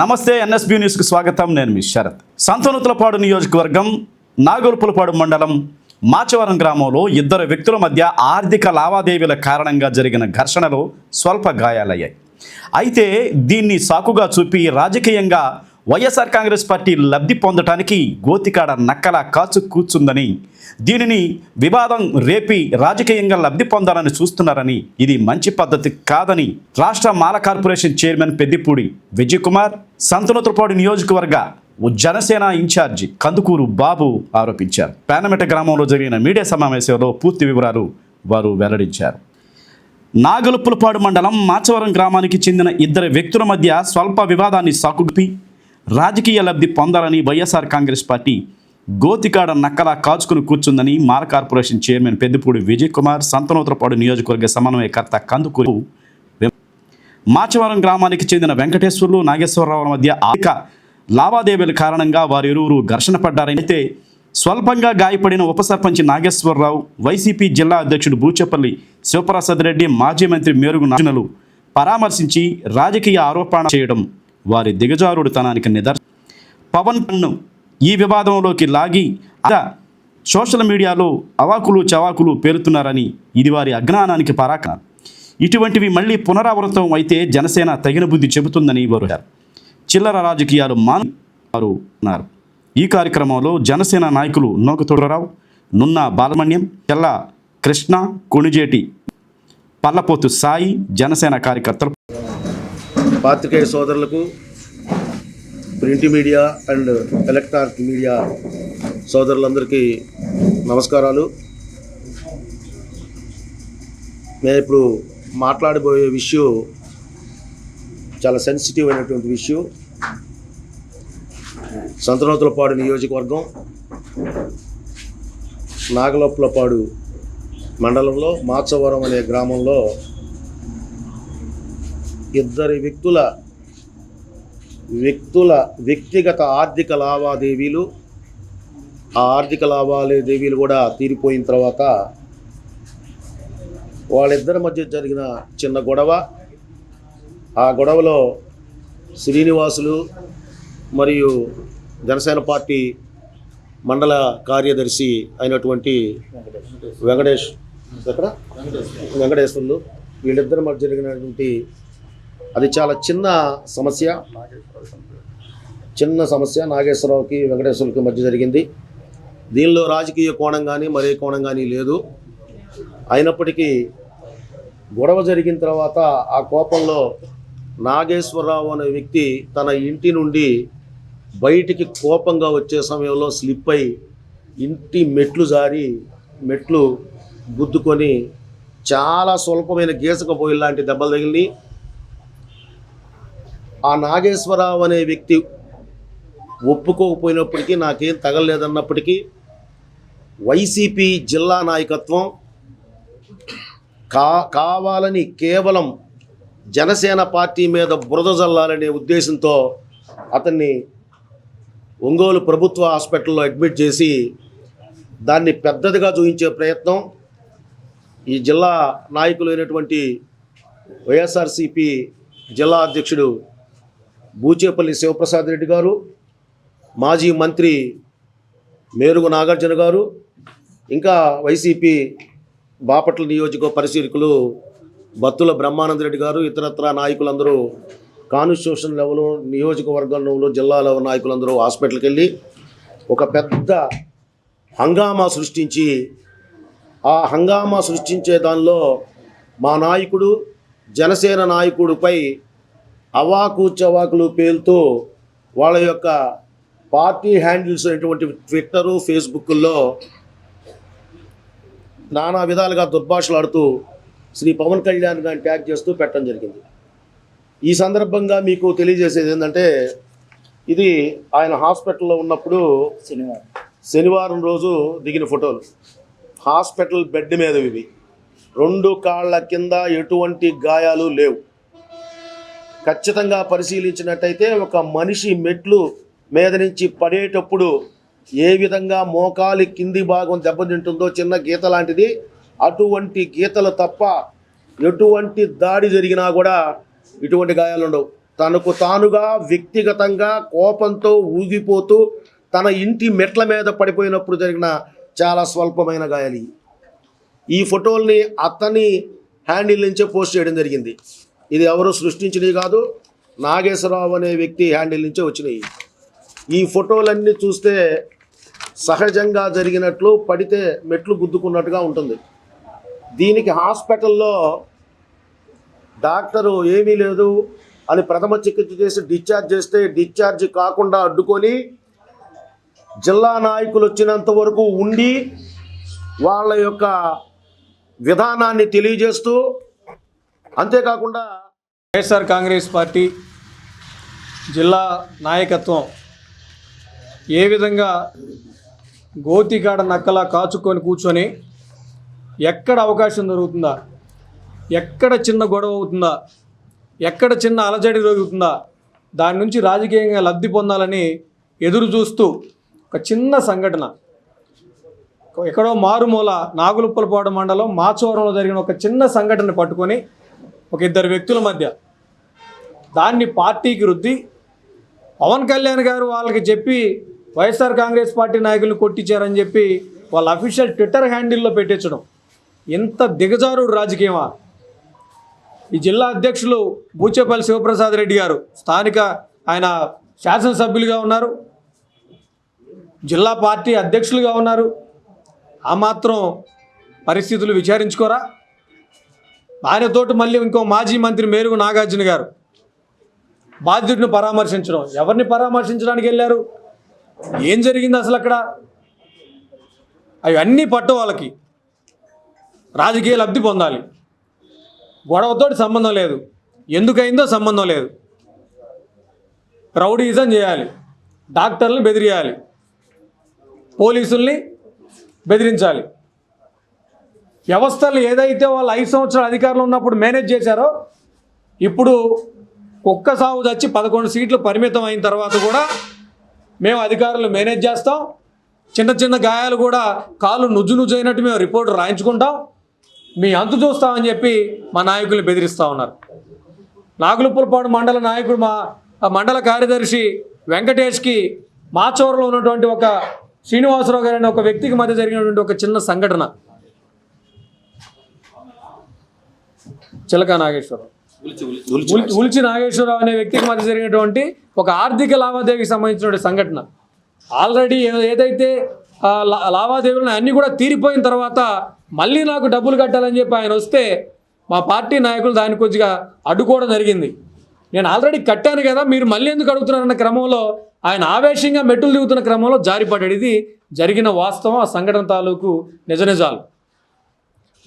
నమస్తే ఎన్ఎస్బి న్యూస్కి స్వాగతం. నేను మీ శరత్. సంతనూతులపాడు నియోజకవర్గం నాగోల్పులపాడు మండలం మాచవరం గ్రామంలో ఇద్దరు వ్యక్తుల మధ్య ఆర్థిక లావాదేవీల కారణంగా జరిగిన ఘర్షణలో స్వల్ప గాయాలయ్యాయి. అయితే దీన్ని సాకుగా చూపి రాజకీయంగా వైఎస్ఆర్ కాంగ్రెస్ పార్టీ లబ్ధి పొందటానికి గోతికాడ నక్కల కాచు కూర్చుందని దీనిని వివాదం రేపి రాజకీయంగా లబ్ధి పొందాలని చూస్తున్నారని ఇది మంచి పద్ధతి కాదని రాష్ట్ర మాల కార్పొరేషన్ చైర్మన్ పెద్దిపూడి విజయ్ కుమార్ సంతనోత్రపాడు నియోజకవర్గ జనసేన ఇన్ఛార్జి కందుకూరు బాబు ఆరోపించారు. పేనమెట గ్రామంలో జరిగిన మీడియా సమావేశంలో పూర్తి వివరాలు వారు వెల్లడించారు. నాగలుప్పులపాడు మండలం మాచవరం గ్రామానికి చెందిన ఇద్దరు వ్యక్తుల మధ్య స్వల్ప వివాదాన్ని సాకుడిపి రాజకీయ లబ్ధి పొందాలని వైఎస్ఆర్ కాంగ్రెస్ పార్టీ గోతికాడ నక్కలా కాచుకుని కూర్చుందని మాల కార్పొరేషన్ చైర్మన్ పెద్దిపూడి విజయ్ కుమార్ సంతనోత్రపాడు నియోజకవర్గ సమన్వయకర్త కందుకూరు మాచవరం గ్రామానికి చెందిన వెంకటేశ్వర్లు నాగేశ్వరరావుల మధ్య ఆర్థిక లావాదేవీల కారణంగా వారిరువురు ఘర్షణ పడ్డారైతే స్వల్పంగా గాయపడిన ఉప సర్పంచ్ నాగేశ్వరరావు వైసీపీ జిల్లా అధ్యక్షుడు బూచపల్లి శివప్రసాద్ రెడ్డి మాజీ మంత్రి మేరుగు నాజనలు పరామర్శించి రాజకీయ ఆరోపణ చేయడం వారి దిగజారుడుతనానికి నిదర్శనం పవన్ కన్ను ఈ వివాదంలోకి లాగి అలా సోషల్ మీడియాలో అవాకులు చవాకులు పేరుతున్నారని ఇది వారి అజ్ఞానానికి పరాక ఇటువంటివి మళ్ళీ పునరావృతం అయితే జనసేన తగిన బుద్ధి చెబుతుందని వారు చిల్లర రాజకీయాలు మాన్ వారు ఉన్నారు ఈ కార్యక్రమంలో జనసేన నాయకులు నోకతోడరావు నున్న బాలమణ్యం చెల్ల కృష్ణ కొణిజేటి పల్లపోతు సాయి జనసేన కార్యకర్తలు పాత్రికేయ సోదరులకు print media and electronic media సోదరులందరికీ నమస్కారాలు. నేను ఇప్పుడు మాట్లాడబోయే విషయం చాలా సెన్సిటివ్ అయినటువంటి విషయం. సంతనోతులపాడు నియోజకవర్గం నాగలోపులపాడు మండలంలో మాచవరం అనే గ్రామంలో ఇద్దరి వ్యక్తుల వ్యక్తుల వ్యక్తిగత ఆర్థిక లావాదేవీలు ఆ ఆర్థిక లావాదేవీలు కూడా తీరిపోయిన తర్వాత వాళ్ళిద్దరి మధ్య జరిగిన చిన్న గొడవ. ఆ గొడవలో శ్రీనివాసులు మరియు జనసేన పార్టీ మండల కార్యదర్శి అయినటువంటి వెంకటేష్ వెంకటేశ్వర్లు. వీళ్ళిద్దరి మధ్య జరిగినటువంటి అది చాలా చిన్న సమస్య. చిన్న సమస్య. నాగేశ్వరరావుకి వెంకటేశ్వరుకి మధ్య జరిగింది. దీనిలో రాజకీయ కోణం కానీ మరే కోణం కానీ లేదు. అయినప్పటికీ గొడవ జరిగిన తర్వాత ఆ కోపంలో నాగేశ్వరరావు అనే వ్యక్తి తన ఇంటి నుండి బయటికి కోపంగా వచ్చే సమయంలో స్లిప్ అయి ఇంటి మెట్లు జారి మెట్లు గుద్దుకొని చాలా స్వల్పమైన గీసకపోయి లాంటి దెబ్బలు తగిలినాయి. ఆ నాగేశ్వరరావు అనే వ్యక్తి ఒప్పుకోకపోయినప్పటికీ నాకేం తగలలేదన్నప్పటికీ వైసీపీ జిల్లా నాయకత్వం కా కావాలని కేవలం జనసేన పార్టీ మీద బురద జల్లాలనే ఉద్దేశంతో అతన్ని ఒంగోలు ప్రభుత్వ హాస్పిటల్లో అడ్మిట్ చేసి దాన్ని పెద్దదిగా చూపించే ప్రయత్నం ఈ జిల్లా నాయకులు అయినటువంటి వైఎస్ఆర్సిపి జిల్లా అధ్యక్షుడు బూచేపల్లి శివప్రసాద్ రెడ్డి గారు మాజీ మంత్రి మేరుగు నాగార్జున గారు ఇంకా వైసీపీ బాపట్ల నియోజక పరిశీలకులు బత్తుల బ్రహ్మానంద రెడ్డి గారు ఇతరత్ర నాయకులందరూ కాన్స్టిట్యూషన్ లెవెల్ నియోజకవర్గంలో జిల్లా లెవెల్ నాయకులందరూ హాస్పిటల్కి వెళ్ళి ఒక పెద్ద హంగామా సృష్టించి ఆ హంగామా సృష్టించే దానిలో మా నాయకుడు జనసేన నాయకుడిపై అవాకు చవాకులు పేలుతూ వాళ్ళ యొక్క పార్టీ హ్యాండిల్స్ అయినటువంటి ట్విట్టరు ఫేస్బుక్లో నానా విధాలుగా దుర్భాషలాడుతూ శ్రీ పవన్ కళ్యాణ్ గారిని ట్యాగ్ చేస్తూ పెట్టడం జరిగింది. ఈ సందర్భంగా మీకు తెలియజేసేది ఏంటంటే ఇది ఆయన హాస్పిటల్లో ఉన్నప్పుడు శనివారం. శనివారం రోజు దిగిన ఫోటోలు. హాస్పిటల్ బెడ్ మీద ఇవి. రెండు కాళ్ళ కింద ఎటువంటి గాయాలు లేవు. ఖచ్చితంగా పరిశీలించినట్టయితే ఒక మనిషి మెట్లు మీద నుంచి పడేటప్పుడు ఏ విధంగా మోకాలి కింది భాగం దెబ్బతింటుందో చిన్న గీత లాంటిది అటువంటి గీతలు తప్ప ఎటువంటి దాడి జరిగినా కూడా ఇటువంటి గాయాలు ఉండవు. తనకు తానుగా వ్యక్తిగతంగా కోపంతో ఊగిపోతూ తన ఇంటి మెట్ల మీద పడిపోయినప్పుడు జరిగిన చాలా స్వల్పమైన గాయాలు. ఈ ఫోటోల్ని అతని హ్యాండిల్ నుంచే పోస్ట్ చేయడం జరిగింది. ఇది ఎవరు సృష్టించినవి కాదు. నాగేశ్వరరావు అనే వ్యక్తి హ్యాండిల్ నుంచే వచ్చినాయి ఈ ఫోటోలన్నీ చూస్తే సహజంగా జరిగినట్లు పడితే మెట్లు గుద్దుకున్నట్టుగా ఉంటుంది. దీనికి హాస్పిటల్లో డాక్టరు ఏమీ లేదు అని ప్రథమ చికిత్స చేసి డిశ్చార్జ్ చేస్తే డిశ్చార్జ్ కాకుండా అడ్డుకొని జిల్లా నాయకులు వచ్చినంత వరకు ఉండి వాళ్ళ యొక్క విధానాన్ని తెలియజేస్తూ అంతేకాకుండా వైఎస్ఆర్ కాంగ్రెస్ పార్టీ జిల్లా నాయకత్వం ఏ విధంగా గోతికాడ నక్కలా కాచుకొని కూర్చొని ఎక్కడ అవకాశం దొరుకుతుందా? ఎక్కడ చిన్న గొడవ అవుతుందా? ఎక్కడ చిన్న అలజడి జరుగుతుందా? దాని నుంచి రాజకీయంగా లబ్ధి పొందాలని ఎదురు చూస్తూ ఒక చిన్న సంఘటన. ఎక్కడో మారుమూల నాగులుప్పలపాడు మండలం మాచవరంలో జరిగిన ఒక చిన్న సంఘటన పట్టుకొని ఒక ఇద్దరు వ్యక్తుల మధ్య. దాన్ని పార్టీకి రుద్ది పవన్ కళ్యాణ్ గారు వాళ్ళకి చెప్పి వైఎస్ఆర్ కాంగ్రెస్ పార్టీ నాయకులు కొట్టించారని చెప్పి వాళ్ళ అఫీషియల్ ట్విట్టర్ హ్యాండిల్లో పెట్టించడం. ఎంత దిగజారు రాజకీయమా. ఈ జిల్లా అధ్యక్షులు బూచేపల్లి శివప్రసాద్ రెడ్డి గారు స్థానిక ఆయన శాసనసభ్యులుగా ఉన్నారు. జిల్లా పార్టీ అధ్యక్షులుగా ఉన్నారు. ఆ మాత్రం పరిస్థితులు విచారించుకోరా. ఆయనతోటి మళ్ళీ ఇంకో మాజీ మంత్రి మేరుగు నాగార్జున గారు. బాధితుడిని పరామర్శించడం. ఎవరిని పరామర్శించడానికి వెళ్ళారు? ఏం జరిగింది అసలు అక్కడ? అవి అన్నీ పట్టు వాళ్ళకి రాజకీయ లబ్ధి పొందాలి. గొడవతోటి సంబంధం లేదు. ఎందుకైందో సంబంధం లేదు. రౌడీజం చేయాలి. డాక్టర్లను బెదిరియాలి. పోలీసుల్ని బెదిరించాలి. వ్యవస్థలు ఏదైతే వాళ్ళు ఐదు సంవత్సరాలు అధికారంలో ఉన్నప్పుడు మేనేజ్ చేశారో ఇప్పుడు కుక్క సాగు చచ్చి పదకొండు సీట్లు పరిమితం అయిన తర్వాత కూడా మేము అధికారులు మేనేజ్ చేస్తాం. చిన్న చిన్న గాయాలు కూడా కాలు నుజ్జు నుజ్జు అయినట్టు మేము రిపోర్ట్ రాయించుకుంటాం. మీ అంతు చూస్తామని చెప్పి మా నాయకులు బెదిరిస్తూ ఉన్నారు. నాగులుపులపాడు మండల నాయకుడు మా మండల కార్యదర్శి వెంకటేష్కి మాచోరలో ఉన్నటువంటి ఒక శ్రీనివాసరావు గారు అనే ఒక వ్యక్తికి మధ్య జరిగినటువంటి ఒక చిన్న సంఘటన. చిలక నాగేశ్వరరావు. ఉల్- ఉల్చి నాగేశ్వరరావు. అనే వ్యక్తికి మధ్య జరిగినటువంటి ఒక ఆర్థిక లావాదేవీకి సంబంధించిన సంఘటన. ఆల్రెడీ ఏదైతే లావాదేవీలు అన్నీ కూడా తీరిపోయిన తర్వాత మళ్ళీ నాకు డబ్బులు కట్టాలని చెప్పి ఆయన వస్తే మా పార్టీ నాయకులు దాన్ని కొద్దిగా అడ్డుకోవడం జరిగింది. నేను ఆల్రెడీ కట్టాను కదా మీరు మళ్ళీ ఎందుకు అడుగుతున్నారన్న క్రమంలో ఆయన ఆవేశంగా మెట్టులు దిగుతున్న క్రమంలో జారిపడ్డాడు. ఇది జరిగిన వాస్తవం ఆ సంఘటన తాలూకు నిజ నిజాలు.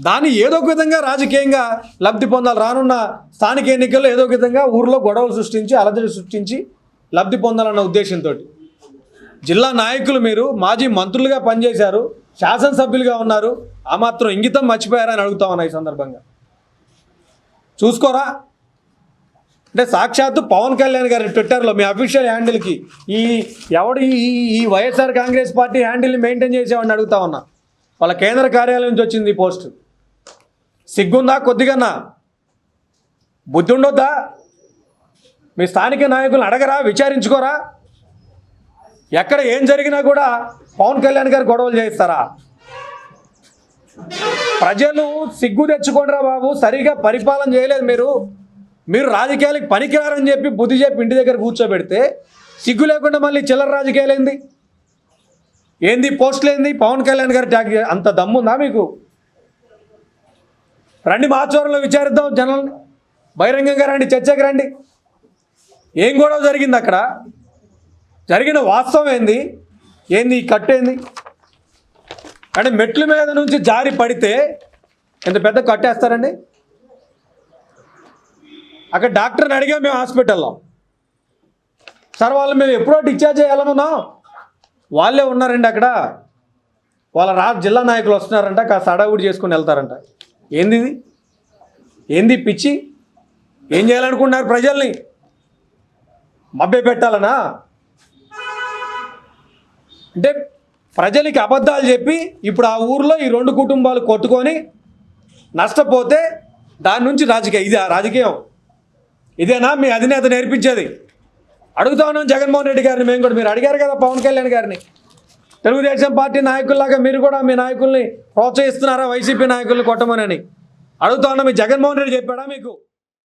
దాన్ని ఏదో ఒక విధంగా రాజకీయంగా లబ్ధి పొందాలి. రానున్న స్థానిక ఎన్నికల్లో ఏదో ఒక విధంగా ఊర్లో గొడవలు సృష్టించి అలజడి సృష్టించి లబ్ధి పొందాలన్న ఉద్దేశంతో జిల్లా నాయకులు మీరు మాజీ మంత్రులుగా పనిచేశారు శాసనసభ్యులుగా ఉన్నారు. ఆ మాత్రం ఇంగితం మర్చిపోయారని అడుగుతా ఉన్నా ఈ సందర్భంగా. చూసుకోరా? అంటే సాక్షాత్తు పవన్ కళ్యాణ్ గారి ట్విట్టర్లో మీ అఫీషియల్ హ్యాండిల్కి ఈ ఎవడు ఈ ఈ- వైఎస్ఆర్ కాంగ్రెస్ పార్టీ హ్యాండిల్ని మెయింటైన్ చేసేవాడిని అడుగుతా ఉన్నా. వాళ్ళ కేంద్ర కార్యాలయం నుంచి వచ్చింది ఈ పోస్ట్. సిగ్గుందా? కొద్దిగన్నా. బుద్ధి ఉండొద్దా మీ స్థానిక నాయకులను అడగరా? విచారించుకోరా? ఎక్కడ ఏం జరిగినా కూడా పవన్ కళ్యాణ్ గారు గొడవలు చేయిస్తారా? ప్రజలు సిగ్గు తెచ్చుకోండిరా బాబు. సరిగా పరిపాలన చేయలేదు మీరు. మీరు రాజకీయాలకు పనికిరారని చెప్పి బుద్ధి చెప్పి ఇంటి దగ్గర కూర్చోబెడితే సిగ్గు లేకుండా మళ్ళీ చిల్లర రాజకీయాలు ఏంది? ఏంది? పోస్టులు ఏంది? పవన్ కళ్యాణ్ గారు ట్యాగ్ అంత దమ్ముందా మీకు? రండి మాచవరంలో విచారిద్దాం జనాల్ని బహిరంగంగా రండి చర్చకి రండి. ఏం గొడవ జరిగింది అక్కడ? జరిగిన వాస్తవం ఏంది? ఏంది ఈ కట్టు ఏంది? అంటే మెట్ల మీద నుంచి జారి పడితే ఎంత పెద్ద కట్టేస్తారండి అక్కడ డాక్టర్ని అడిగాం మేము హాస్పిటల్లో. సార్ వాళ్ళు మేము ఎప్పుడో డిశ్చార్జ్ చేయాలనున్నాం వాళ్ళే ఉన్నారండి అక్కడ. వాళ్ళ రా జిల్లా నాయకులు వస్తున్నారంట కాస్త అడవుడి చేసుకుని వెళ్తారంట. ఏంది ఇది ఏంది పిచ్చి? ఏం చేయాలనుకుంటున్నారు ప్రజల్ని? మభ్య పెట్టాలనా? అంటే ప్రజలకి అబద్ధాలు చెప్పి ఇప్పుడు ఆ ఊర్లో ఈ రెండు కుటుంబాలు కొట్టుకొని నష్టపోతే దాని నుంచి రాజకీయం. ఇది ఆ రాజకీయం. ఇదేనా మీ అధినేత నేర్పించేది? అడుగుతా ఉన్నాం జగన్మోహన్ రెడ్డి గారిని మేము కూడా. మీరు అడిగారు కదా పవన్ కళ్యాణ్ గారిని. తెలుగుదేశం పార్టీ నాయకుల్లాగా మీరు కూడా మీ నాయకుల్ని ప్రోత్సహిస్తున్నారా? వైసీపీ నాయకుల్ని కొట్టమనని. అడుగుతా ఉన్నా మీ జగన్మోహన్ రెడ్డి చెప్పాడా మీకు?